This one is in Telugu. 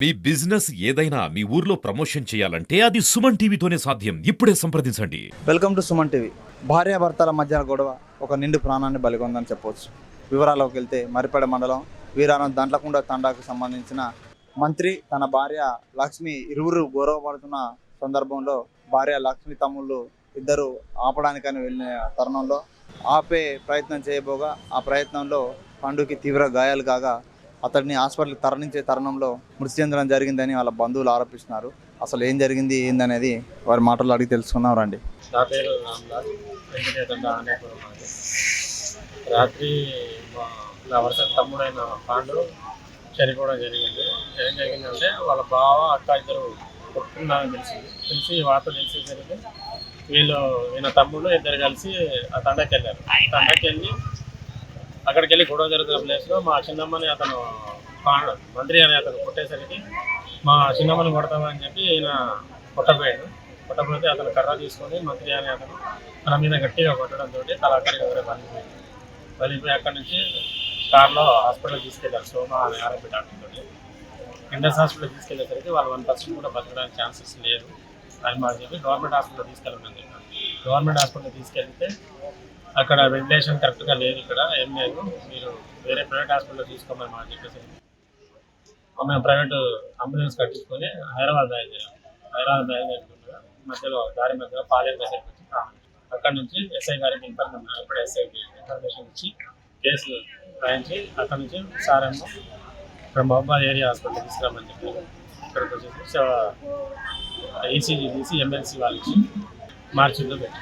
మీ బిజినెస్ ఏదైనా మీ ఊర్లో ప్రమోషన్ చేయాలంటే అది సుమన్ టీవీతోనే సాధ్యం. ఇప్పుడే సంప్రదించండి. Welcome to Suman TV. భార్యాభర్తల మధ్య గొడవ ఒక నిండు ప్రాణాన్ని బలిగొందని చెప్పవచ్చు వివరాల్లోకి వెళ్తే మరిపేడ మండలం వీరానం దంట్లకుండ తండాకు సంబంధించిన మంత్రి తన భార్య లక్ష్మి ఇరువురు గౌరవపడుతున్న సందర్భంలో భార్య లక్ష్మి తమ్ముళ్ళు ఇద్దరు ఆపడానికని వెళ్ళిన తరుణంలో ఆపే ప్రయత్నం చేయబోగా ఆ ప్రయత్నంలో పండుకి తీవ్ర గాయాలు కాగా అతడిని హాస్పిటల్కి తరలించే తరుణంలో మృతి చెందడం జరిగిందని వాళ్ళ బంధువులు ఆరోపిస్తున్నారు. అసలు ఏం జరిగింది ఏందనేది వారి మాటలు అడిగి తెలుసుకున్నాం రండి. నా పేరు రాత్రి నా వరుస తమ్ముడైన పాండు చనిపోవడం జరిగింది. ఏం జరిగిందంటే వాళ్ళ బావ అక్క ఇద్దరు కొట్టుకున్నారని తెలిసింది. తెలిసి వార్త తెలిసేసరికి వీళ్ళు ఈయన తమ్ముడు ఇద్దరు కలిసి ఆ తండకి వెళ్ళారు తండకి వెళ్ళి అక్కడికి వెళ్ళి గొడవ జరుగుతున్న ప్లేస్లో మా చిన్నమ్మని అతను మంత్రి అని అతను కొట్టేసరికి మా చిన్నమ్మని కొడతామని చెప్పి ఈయన కొట్టపోయాడు కొట్టకపోతే అతను కర్ర తీసుకొని మంత్రి అనే అతను తన మీద గట్టిగా కొట్టడంతో తల అక్కడికి ఎవరే బలిపోయింది బలిపోయి అక్కడి నుంచి కార్లో హాస్పిటల్ తీసుకెళ్ళారు సోమా అనే ఆరోగ్య డాక్టర్తో ఇండస్ హాస్పిటల్ తీసుకెళ్ళేసరికి వాళ్ళు వన్ పర్సెంట్ కూడా బతకడానికి ఛాన్సెస్ లేదు అని మాకు చెప్పి గవర్నమెంట్ హాస్పిటల్ తీసుకెళ్ళమని చెప్పారు. గవర్నమెంట్ హాస్పిటల్ తీసుకెళ్తే అక్కడ వెంటిలేషన్ కరెక్ట్గా లేదు ఇక్కడ ఏం లేదు. మీరు వేరే ప్రైవేట్ హాస్పిటల్ తీసుకోమని మాకు చెప్పేసి మేము ప్రైవేట్ అంబులెన్స్ కట్టించుకొని హైదరాబాద్ బయలుదేరాం హైదరాబాద్ బయలుదేరుతుండగా మధ్యలో దారి మధ్యలో పాలేరు దగ్గరికి వచ్చి అక్కడ నుంచి ఎస్ఐ గారికి ఇన్ఫర్మేషన్ ఇప్పుడు ఎస్ఐకి ఇన్ఫర్మేషన్ ఇచ్చి కేసు రాయించి అక్కడ నుంచి సారేమో ఇక్కడ మహబాద్ ఏరియా హాస్పిటల్ తీసుకురామని చెప్పి ఇక్కడికి వచ్చేసి ఈసీజీ తీసి ఎమ్మెల్సీ వాళ్ళకి మార్చిలో పెట్టి